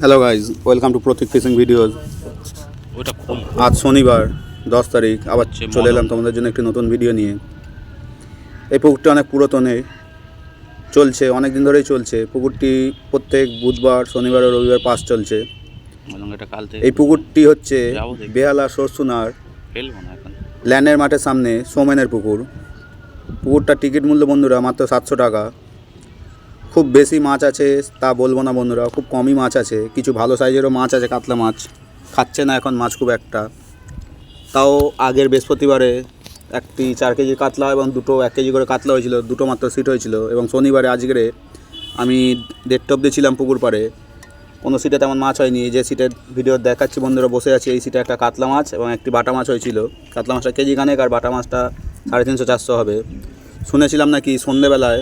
Hello guys welcome to Pratik fishing videos ওটা আজ শনিবার দশ তারিখ আবার চলে এলাম তোমাদের জন্য একটি নতুন ভিডিও নিয়ে। এই পুকুরটি অনেক পুরাতনে চলছে অনেক দিন ধরেই চলছে। পুকুরটি প্রত্যেক বুধবার শনিবার ও রবিবার পাস চলছে। বললাম এটা কাল থেকে এই পুকুরটি হচ্ছে। বেহালা সরসুনার ল্যান্ডের মাঠের সামনে সোমেনের পুকুর। পুকুরটার টিকিট মূল্য বন্ধুরা মাত্র সাতশো টাকা। খুব বেশি মাছ আছে, তা বলব না বন্ধুরা, খুব কমই মাছ আছে, কিছু ভালো সাইজেরও মাছ আছে কাতলা মাছ, খাচ্ছে না এখন মাছ খুব একটা। তাও আগের বৃহস্পতিবারে একটি চার কেজি কাতলা এবং দুটো এক কেজি করে কাতলা হয়েছিল, দুটো মাত্র সিট হয়েছিল এবং শনিবারে আজকেরে আমি দেড়টা অব্দি ছিলাম পুকুর পাড়ে, কোনো সিটে তেমন মাছ হয়নি, যে সিটের ভিডিও দেখাচ্ছি বন্ধুরা, বসে আছে, এই সিটে একটা কাতলা মাছ এবং একটি বাটা মাছ হয়েছিল। কাতলা মাছটা কেজি খানেক আর বাটা মাছটা সাড়ে তিনশো চারশো হবে। শুনেছিলাম নাকি সন্ধেবেলায়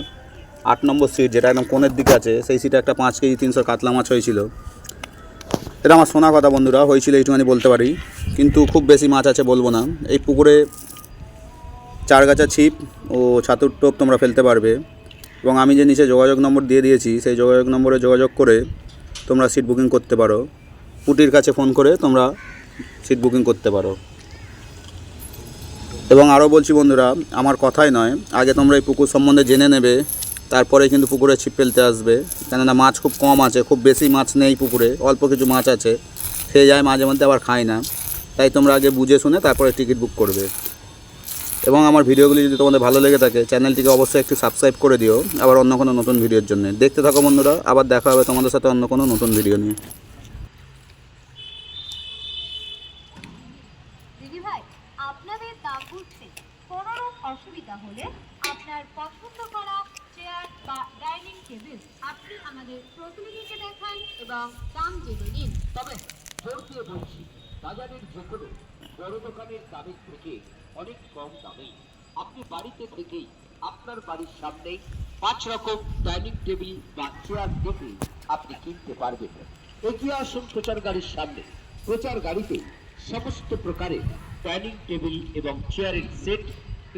আট নম্বর সিট যেটা একদম কোণের দিকে আছে, সেই সিটে একটা পাঁচ কেজি তিনশো কাতলা মাছ হয়েছিল। এটা আমার শোনা কথা বন্ধুরা, হয়েছিল এইটুখানি বলতে পারি, কিন্তু খুব বেশি মাছ আছে বলব না। এই পুকুরে চারগাছা ছিপ ও ছাতুর টোপ তোমরা ফেলতে পারবে। এবং আমি যে নিচে যোগাযোগ নম্বর দিয়ে দিয়েছি, সেই যোগাযোগ নম্বরে যোগাযোগ করে তোমরা সিট বুকিং করতে পারো। পুটির কাছে ফোন করে তোমরা সিট বুকিং করতে পারো। এবং আরও বলছি বন্ধুরা, আমার কথাই নয়, আগে তোমরা এই পুকুর সম্বন্ধে জেনে নেবে তারপরে কিন্তু পুকুরে ছিপ ফেলতে আসবে। কেননা মাছ খুব কম আছে, খুব বেশি মাছ নেই পুকুরে, অল্প কিছু মাছ আছে। খেয়ে যায়, মাঝে মধ্যে আবার খায় না। তাই তোমরা আগে বুঝে শুনে তারপরে টিকিট বুক করবে। এবং আমার ভিডিওগুলি যদি তোমাদের ভালো লেগে থাকে, চ্যানেলটিকে অবশ্যই একটু সাবস্ক্রাইব করে দিও। আবার অন্য কোনো নতুন ভিডিওর জন্য। দেখতে থাকো বন্ধুরা, আবার দেখা হবে তোমাদের সাথে অন্য কোনো নতুন ভিডিও নিয়ে। অসুবিধা হলে আপনার পছন্দ করা আমাদের প্রতিনিধিকে দেখান এবং দাম জেনে নিন। তবে জোর দিয়ে বলছি বাজারের যে কোনো বড় দোকানের দামের থেকে অনেক কম দামে আপনি বাড়িতে থেকেই আপনার বাড়ির সামনেই পাঁচ রকম ডাইনিং টেবিল বা চেয়ার দেখে আপনি কিনতে পারবেন। এগিয়ে আসুন প্রচার গাড়ির সামনে। প্রচার গাড়িতে সমস্ত প্রকারের ডাইনিং টেবিল এবং চেয়ারের সেট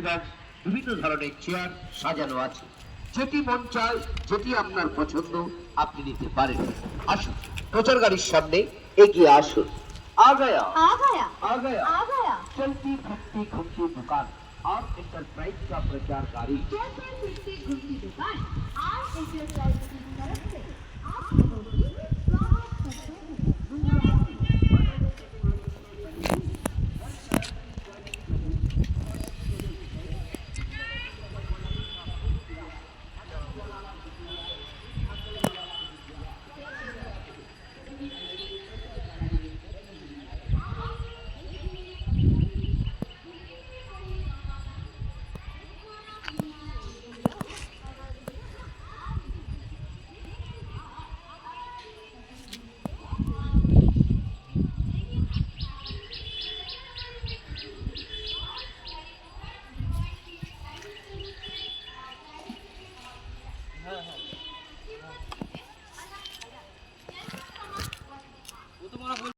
এবং বিভিন্ন ধরনের চেয়ার সাজানো আছে। যেটি মন চায় যেটি আপনার পছন্দ আপনি নিতে পারেন আসুন প্রচার গাড়ির সামনে এগিয়ে আসুন आ गया আ গায়া आ गया আ গায়া चलती फिरती घूमती दुकान और एंटरप्राइज का प्रचारकारी চলছে ফিরতি ঘুরতি দোকান আর এন্টারপ্রাইজ की तरफ से आप হ্যাঁ হ্যাঁ